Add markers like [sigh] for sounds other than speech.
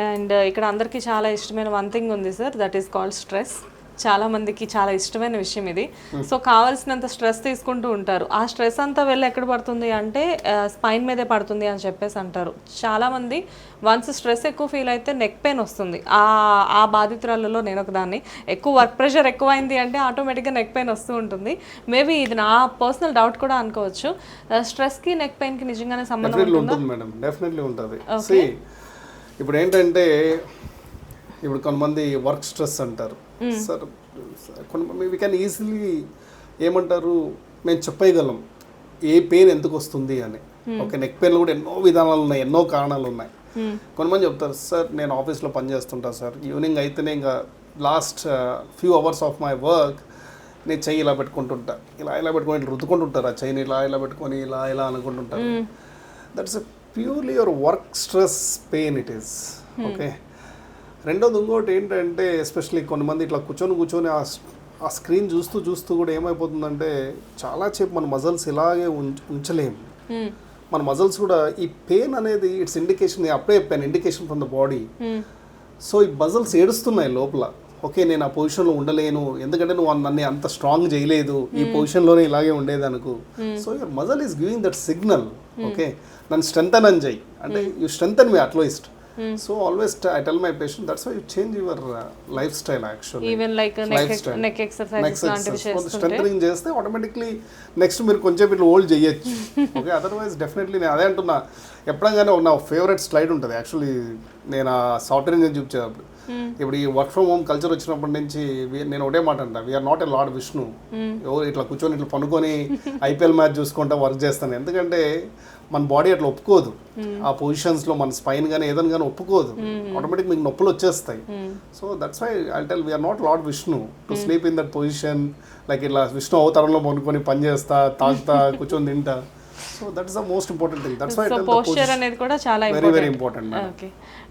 And ఇక్కడ అందరికీ చాలా ఇష్టమైన వన్ థింగ్ ఉంది sir that is called stress చాలా మందికి చాలా ఇష్టమైన విషయం ఇది. సో కావాల్సినంత స్ట్రెస్ తీసుకుంటూ ఉంటారు. ఆ స్ట్రెస్ అంతా వెళ్ళి ఎక్కడ పడుతుంది అంటే స్పైన్ మీదే పడుతుంది అని చెప్పేసి అంటారు. చాలా మంది వన్స్ స్ట్రెస్ ఎక్కువ ఫీల్ అయితే నెక్ పెయిన్ వస్తుంది. ఆ ఆ బాధితురాలలో నేను ఒక దాన్ని ఎక్కువ వర్క్ ప్రెషర్ ఎక్కువైంది అంటే ఆటోమేటిక్గా నెక్ పెయిన్ వస్తూ ఉంటుంది. మేబీ ఇది నా పర్సనల్ డౌట్ కూడా అనుకోవచ్చు. స్ట్రెస్కి నెక్ పెయిన్కి నిజంగానే సంబంధం ఉంటుంది? ఇప్పుడు ఏంటంటే ఇప్పుడు కొంతమంది వర్క్ స్ట్రెస్ అంటారు. సార్ కొంతమంది వీ కెన్ ఈజీలీ ఏమంటారు మేము చెప్పగలం ఏ పెయిన్ ఎందుకు వస్తుంది అని ఓకే నెక్ పెయిన్ కూడా ఎన్నో విధానాలు ఉన్నాయి ఎన్నో కారణాలు ఉన్నాయి. కొంతమంది చెప్తారు సార్ నేను ఆఫీస్లో పనిచేస్తుంటా సార్. ఈవినింగ్ అయితేనే ఇంకా last few hours of my work నేను చెయ్యి ఇలా పెట్టుకుంటుంటా. ఇలా ఇలా పెట్టుకొని ఇట్లా రుద్దుకుంటుంటారు. ఆ చెయ్యిని ఇలా ఇలా పెట్టుకొని ఇలా ఇలా అనుకుంటుంటారు. That's purely your work stress pain it is okay రెండోది ఇంకోటి ఏంటంటే ఎస్పెషల్లీ కొంతమంది ఇట్లా కూర్చొని కూర్చొని ఆ స్క్రీన్ చూస్తూ చూస్తూ కూడా ఏమైపోతుందంటే చాలా సేపు మన మజల్స్ ఇలాగే ఉంచ ఉంచలేము Hmm. మన మజల్స్ కూడా ఈ పెయిన్ అనేది ఇట్స్ ఇండికేషన్ అప్పుడే చెప్పాను indication from the body. So ఈ మజల్స్ ఏడుస్తున్నాయి లోపల. ఓకే నేను ఆ పొజిషన్లో ఉండలేను ఎందుకంటే నువ్వు నన్ను అంత స్ట్రాంగ్ చేయలేదు ఈ పొజిషన్లోనే ఇలాగే ఉండేది అనుకో so your muscle is giving that signal okay నన్ను స్ట్రెంగ్ అని చెయ్యి. అంటే you strength me at least so always I tell my patient that's why you change your lifestyle actually even like neck neck exercises లాంటివి strength చేస్తే automatically next మీరు కొంచెం ఇట్లా hold చేయొచ్చు. ఓకే అదర్వైజ్ డెఫినెట్లీ నేను అదే అంటున్నా. ఎప్పుడంగానే నా ఫేవరెట్ స్లైడ్ ఉంటుంది. యాక్చువల్లీ నేను ఆ సాఫ్ట్వేర్ ఇంజనీర్ చూపించేటప్పుడు. ఇప్పుడు ఈ వర్క్ ఫ్రమ్ హోమ్ కల్చర్ వచ్చినప్పటి నుంచి నేను ఒకటే మాట అంట. We are not a lord Vishnu ఎవరు ఇట్లా కూర్చొని ఇట్లా పనుకొని [laughs] ఐపీఎల్ మ్యాచ్ చూసుకుంటా వర్క్ చేస్తాను. ఎందుకంటే మన బాడీ అట్లా ఒప్పుకోదు. ఆ పొజిషన్స్లో మన స్పైన్ కానీ ఏదైనా కానీ ఒప్పుకోదు. ఆటోమేటిక్ మీకు నొప్పులు వచ్చేస్తాయి. So that's why I tell we are not lord Vishnu to sleep in that position like ఇట్లా విష్ణు అవతారంలో పనుకొని పని చేస్తా తాగుతా [laughs] కూర్చొని తింటా. So that is the most important thing that's why అనేది కూడా చాలా వెరీ వెరీ ఇంపార్టెంట్ ఓకే